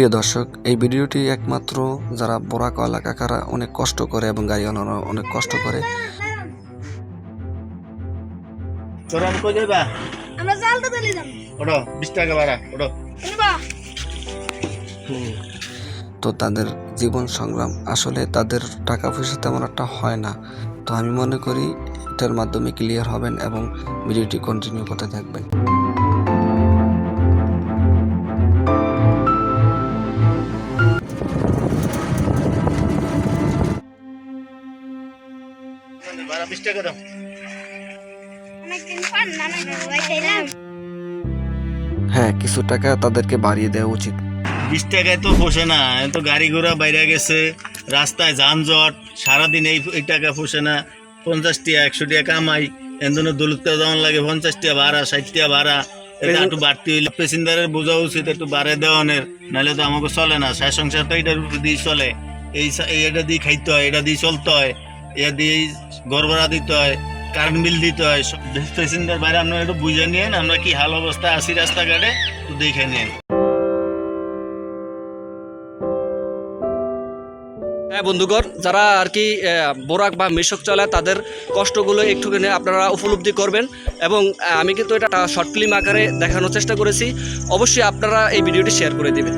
প্রিয় দর্শক এই ভিডিওটি একমাত্র যারা বরাক এলাকাকারা অনেক কষ্ট করে এবং গাড়িওয়ালারা অনেক কষ্ট করে। কই আমরা জালটা দিলে টাকা ভাড়া তো তাদের জীবন সংগ্রাম আসলে তাদের টাকা পয়সা তেমন একটা হয় না। তো আমি মনে করি এটার মাধ্যমে ক্লিয়ার হবেন এবং ভিডিওটি কন্টিনিউ করতে থাকবেন। ভাড়া বিশ টাকা দাও হ্যাঁ কিছু টাকা তাদেরকে বাড়িয়ে দেওয়া উচিত। বিশ টাকায় তো পোষে না তো গাড়ি ঘোড়া বাইরে গেছে রাস্তায় যানজট সারাদিন এই এই টাকা পোষে না পঞ্চাশ টাকা একশো টাকা কামাই এর জন্য দলুতে যেমন লাগে পঞ্চাশ টাকা ভাড়া ষাট টাকা ভাড়া এটা একটু বাড়তি হইলে প্যাসেঞ্জারের বোঝা উচিত একটু বাড়ে দেওয়ানের নাহলে তো আমাকে চলে না সায় সংসার তো এটার উপর দিয়ে চলে। এই এটা দিয়ে খাইতে হয় এটা দিয়ে চলতে হয় এটা দিয়ে ঘর দিতে হয় কারেন্ট বিল দিতে হয়, সব প্যাসেঞ্জার বাইরে আপনারা একটু বুঝে নিয়েন, আমরা কি হাল অবস্থায় আছি রাস্তাঘাটে দেখে নিন। হ্যাঁ বন্ধুগণ, যারা আর কি বোরাক বা মিশক চালায় তাদের কষ্টগুলো একটুখানি আপনারা উপলব্ধি করবেন এবং আমি কিন্তু এটা শর্ট ফিল্ম আকারে দেখানোর চেষ্টা করেছি। অবশ্যই আপনারা এই ভিডিওটি শেয়ার করে দিবেন।